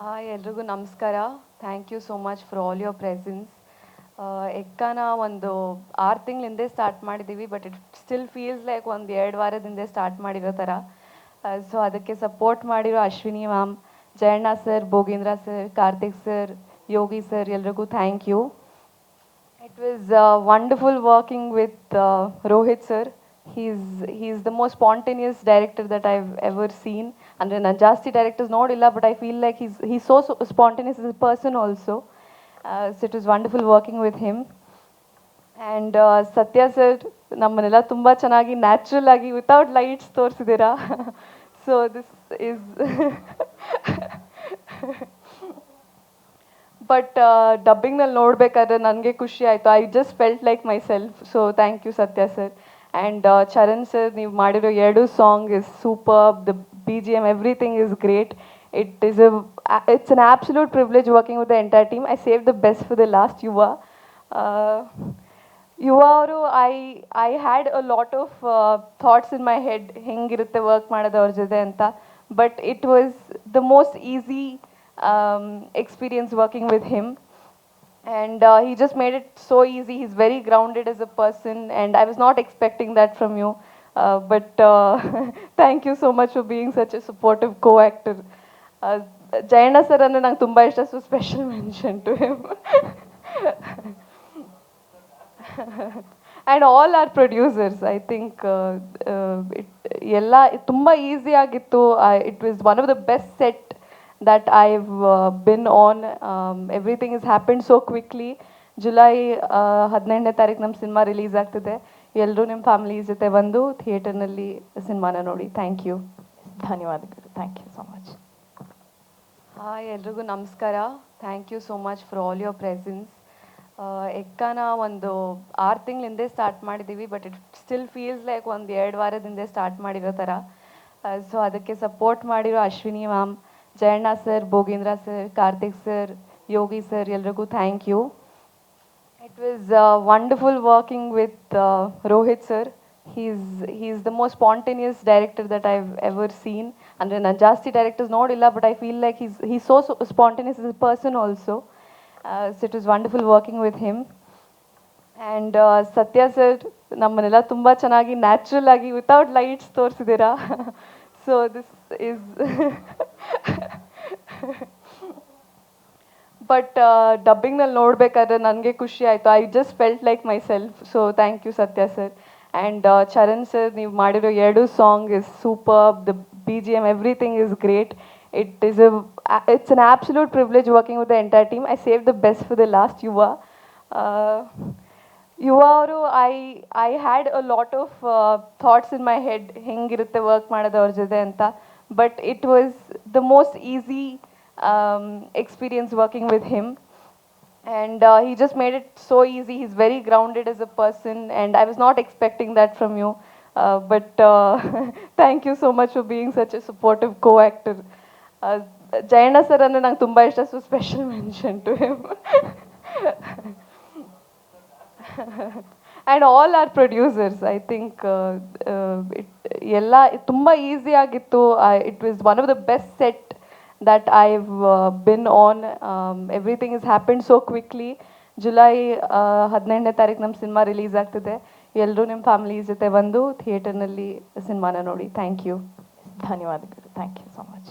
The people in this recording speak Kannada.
ಹಾಯ್ ಎಲ್ರಿಗೂ ನಮಸ್ಕಾರ. Thank you so much for all your presence ಎಕ್ಕಾನ ಒಂದು ಆರು ತಿಂಗಳ ಹಿಂದೆ ಸ್ಟಾರ್ಟ್ ಮಾಡಿದ್ದೀವಿ but it still feels like ಒಂದು ಎರಡು ವಾರದಿಂದ ಸ್ಟಾರ್ಟ್ ಮಾಡಿರೋ ಥರ ಸೊ ಅದಕ್ಕೆ ಸಪೋರ್ಟ್ ಮಾಡಿರೋ Ashwini ma'am Jayanna sir Bhogendra sir Karthik sir Yogi sir ಎಲ್ರಿಗೂ thank you it was wonderful working with Rohit sir he is he is the most spontaneous director that I've ever seen. ಅಂದ್ರೆ ನಾನು ಜಾಸ್ತಿ ಡೈರೆಕ್ಟರ್ಸ್ ನೋಡಿಲ್ಲ but I feel like he's he so spontaneous is person also so it is wonderful working with him. And Sathya sir ನಮ್ಮನ್ನೆಲ್ಲ ತುಂಬ ಚೆನ್ನಾಗಿ ನ್ಯಾಚುರಲ್ ಆಗಿ ವಿತೌಟ್ ಲೈಟ್ಸ್ ತೋರಿಸಿದ್ದೀರಾ? ಸೊ ದಿಸ್ ಇಸ್ ಬಟ್ ಡಬ್ಬಿಂಗ್ನಲ್ಲಿ ನೋಡಬೇಕಾದ್ರೆ ನನಗೆ ಖುಷಿ ಆಯಿತು. I just felt like myself so thank you Sathya sir and Charan sir ನೀವು ಮಾಡಿರೋ ಎರಡು song is super the B G M everything is great it is a it's an absolute privilege working with the entire team I save the best for the last Yuva Yuva ಅವರು I I had a lot of thoughts in my head ಹೆಂಗಿರುತ್ತೆ ವರ್ಕ್ ಮಾಡೋದು ಅವ್ರ ಜೊತೆ ಅಂತ but it was the most easy experience working with him. And uh, he just made it so easy. He's very grounded as a person, and I was not expecting that from you. Uh, but uh, thank you so much for being such a supportive co-actor. Uh, Jayanna sir ಅಂದರೆ ನಂಗೆ ತುಂಬ ಇಷ್ಟ so special mention to him and all our producers I think ಎಲ್ಲ ತುಂಬ uh, it was one of the best set that I've uh, been on. Um, everything has happened so quickly. July ಹದಿನೆಂಟನೇ ತಾರೀಕು ನಮ್ಮ ಸಿನಿಮಾ ರಿಲೀಸ್ ಆಗ್ತಿದೆ ಎಲ್ಲರೂ ನಿಮ್ಮ ಫ್ಯಾಮಿಲಿ ಜೊತೆ ಬಂದು ಥಿಯೇಟರ್ನಲ್ಲಿ ಸಿನಿಮಾನ ನೋಡಿ. ಥ್ಯಾಂಕ್ ಯು ಧನ್ಯವಾದಗಳು. Thank you so much hi ಎಲ್ರಿಗೂ ನಮಸ್ಕಾರ. Thank you so much for all your presence ಎಕ್ಕನ ಒಂದು ಆರು ತಿಂಗಳಿಂದೆ ಸ್ಟಾರ್ಟ್ ಮಾಡಿದ್ದೀವಿ but it still feels like ಒಂದು ಎರಡು ವಾರದಿಂದ ಸ್ಟಾರ್ಟ್ ಮಾಡಿರೋ ಥರ ಸೊ ಅದಕ್ಕೆ ಸಪೋರ್ಟ್ ಮಾಡಿರೋ Ashwini ma'am Jayanna sir Bhogendra sir Karthik sir Yogi sir ಎಲ್ರಿಗೂ thank you it was wonderful working with Rohit sir he's he's the most spontaneous director that I've ever seen ಅಂದರೆ ನಾನು ಜಾಸ್ತಿ ಡೈರೆಕ್ಟರ್ಸ್ ನೋಡಿಲ್ಲ but I feel like he's he so spontaneous as a person also. So it was wonderful working with him and Sathya sir ನಮ್ಮನ್ನೆಲ್ಲ ತುಂಬ ಚೆನ್ನಾಗಿ ನ್ಯಾಚುರಲ್ ಆಗಿ ವಿತೌಟ್ ಲೈಟ್ಸ್ ತೋರಿಸಿದ್ದೀರಾ? ಸೊ ದಿಸ್ ಇಸ್ ಬಟ್ ಡಬ್ಬಿಂಗ್ನಲ್ಲಿ ನೋಡಬೇಕಾದ್ರೆ ನನಗೆ ಖುಷಿ ಆಯಿತು. I just felt like myself so thank you Sathya sir and Charan sir ನೀವು ಮಾಡಿರೋ ಎರಡು song is super the B G M everything is great it is a it's an absolute privilege working with the entire team I save the best for the last Yuva Yuva ಅವರು I I had a lot of thoughts in my head ಹೆಂಗಿರುತ್ತೆ ವರ್ಕ್ ಮಾಡೋದು ಅವ್ರ ಜೊತೆ ಅಂತ. But it was the most easy experience working with him. And uh, he just made it so easy. He's very grounded as a person, and I was not expecting that from you. Uh, but uh, thank you so much for being such a supportive co-actor. Uh, Jayanna sir ಅಂದರೆ ನಂಗೆ ತುಂಬ ಇಷ್ಟ special special to him and and all our producers I think ಎಲ್ಲ ತುಂಬ easy it was one of the best set that I've uh, been on. Um, everything has happened so quickly. July ಹದಿನೆಂಟನೇ ತಾರೀಕು ನಮ್ಮ ಸಿನಿಮಾ ರಿಲೀಸ್ ಆಗ್ತಿದೆ ಎಲ್ಲರೂ ನಿಮ್ಮ ಫ್ಯಾಮಿಲಿ ಜೊತೆ ಬಂದು ಥಿಯೇಟರ್ನಲ್ಲಿ ಸಿನಿಮಾನ ನೋಡಿ ಥ್ಯಾಂಕ್ ಯು ಧನ್ಯವಾದಗಳು ಥ್ಯಾಂಕ್ ಯು ಸೊ ಮಚ್